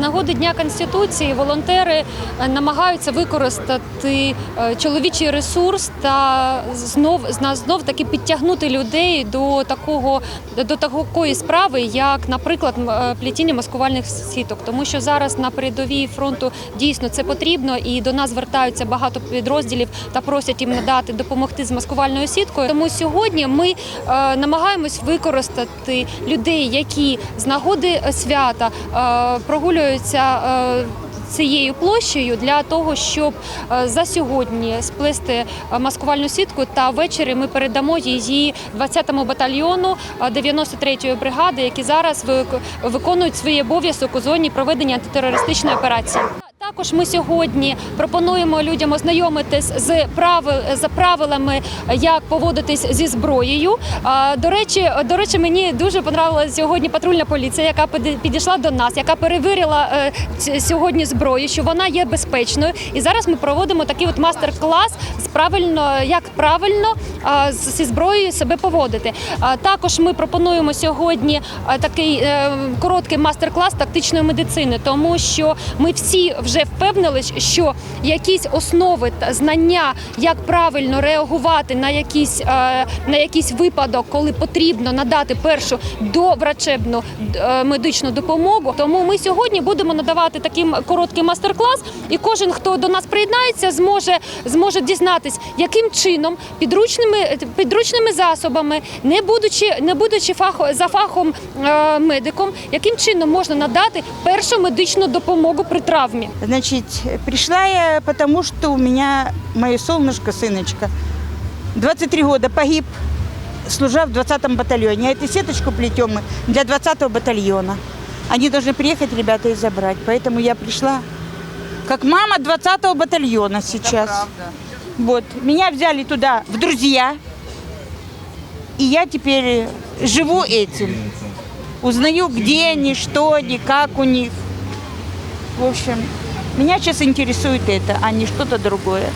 нагоди Дня Конституції волонтери е, намагаються використати е, чоловічий ресурс та знов знов таки підтягнути людей до такого до такої справи, як, наприклад, е, плетіння маскувальних сіток, тому що зараз на передовій фронту дійсно це потрібно, і до нас звертаються багато підрозділів та просять їм надати допомогти з маскувальною сіткою. Тому сьогодні ми намагаємось використати людей, які з нагоди свята е, прогулюються. Е, Цією площею для того, щоб е, за сьогодні сплести е, маскувальну сітку, та ввечері ми передамо її 20-му батальйону е, 93-ї бригади, які зараз вик- виконують свій обов'язок у зоні проведення антитерористичної операції. Також ми сьогодні пропонуємо людям ознайомитись з правил з правилами, як поводитись зі зброєю. До речі, до речі, мені дуже понравилася сьогодні патрульна поліція, яка підійшла до нас, яка перевірила е, сьогодні зброю, що вона є безпечною. І зараз ми проводимо такий от мастер-клас з правильно, як правильно зі зброєю себе поводити. Також ми пропонуємо сьогодні такий е, короткий мастер-клас тактичної медицини, тому що ми всі вже впевнились, що якісь основи та знання, як правильно реагувати на якийсь, е, на якийсь випадок, коли потрібно надати першу доврачебну е, медичну допомогу. Тому ми сьогодні будемо надавати такий м- короткий мастер-клас, і кожен, хто до нас приєднається, зможе, зможе дізнатись, яким чином підручними, підручними засобами, не будучи, не будучи фахо, за фахом е, медиком, яким чином можна надати першу медичну допомогу при травмі. Значит, пришла я потому, что у меня мое солнышко, сыночка, 23 года погиб, служа в 20-м батальоне. А эту сеточку плетем мы для 20-го батальона. Они должны приехать, ребята, и забрать. Поэтому я пришла как мама 20-го батальона сейчас. Вот. Меня взяли туда в друзья. И я теперь живу этим. Узнаю, где они, что они, как у них. В общем, меня сейчас интересует это, а не что-то другое.